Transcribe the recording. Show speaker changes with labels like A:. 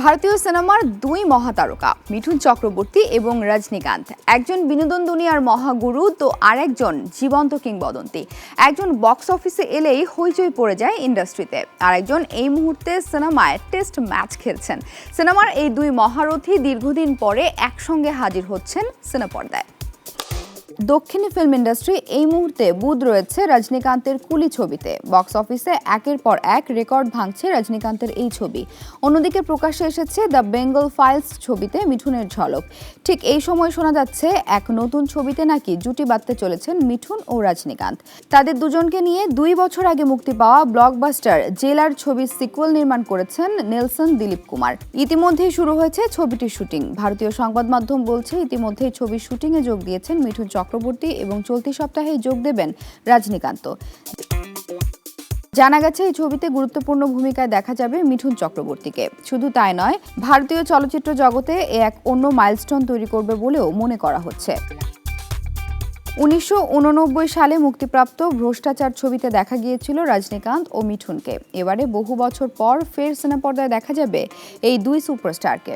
A: ভারতীয় সিনেমার দুই মহাতারকা, মিঠুন চক্রবর্তী এবং রজনীকান্ত। একজন বিনোদন দুনিয়ার মহাগুরু তো আরেকজন জীবন্ত কিংবদন্তি। একজন বক্স অফিসে এলেই হইচই পড়ে যায় ইন্ডাস্ট্রিতে আরেকজন এই মুহূর্তে সিনেমায় টেস্ট ম্যাচ খেলছেন। সিনেমার এই দুই মহারথী দীর্ঘদিন পরে একসঙ্গে হাজির হচ্ছেন সিনেপর্দায় দক্ষিণী ফিল্ম ইন্ডাস্ট্রি এই মুহূর্তে বুধ রয়েছে রজনীকান্তের কুলি ছবিতে। বক্স অফিসে একের পর এক রেকর্ড ভাঙছে রজনীকান্তের এই ছবি। অন্যদিকে প্রকাশ্যে এসেছে দ্য বেঙ্গল ফাইলস ছবিতে মিঠুনের ঝলক। ঠিক এই সময় শোনা যাচ্ছে, এক নতুন ছবিতে নাকি জুটি বাঁধতে চলেছেন মিঠুন ও রজনীকান্ত। তাদের দুজনকে নিয়ে দুই বছর আগে মুক্তি পাওয়া ব্লকবাস্টার জেলার ছবির সিকুয়েল নির্মাণ করেছেন নেলসন দিলীপ কুমার। ইতিমধ্যেই শুরু হয়েছে ছবিটির শুটিং ভারতীয় সংবাদ মাধ্যম বলছে, ইতিমধ্যেই ছবির শুটিংয়ে যোগ দিয়েছেন মিঠুন চক্রবর্তী এবং চলতি সপ্তাহেই যোগ দেবেন রজনীকান্ত। জানা গেছে, এই ছবিতে গুরুত্বপূর্ণ ভূমিকায় দেখা যাবে মিঠুন চক্রবর্তীকে। শুধু তাই নয়, ভারতীয় চলচ্চিত্র জগতে এ এক অন্য মাইলস্টোন তৈরি করবে বলেও মনে করা হচ্ছে। উনিশশো উননব্বই সালে মুক্তিপ্রাপ্ত ভ্রষ্টাচার ছবিতে দেখা গিয়েছিল রজনীকান্ত ও মিঠুনকে। এবারে বহু বছর পর ফের সিনেপর্দায় দেখা যাবে এই দুই সুপারস্টারকে।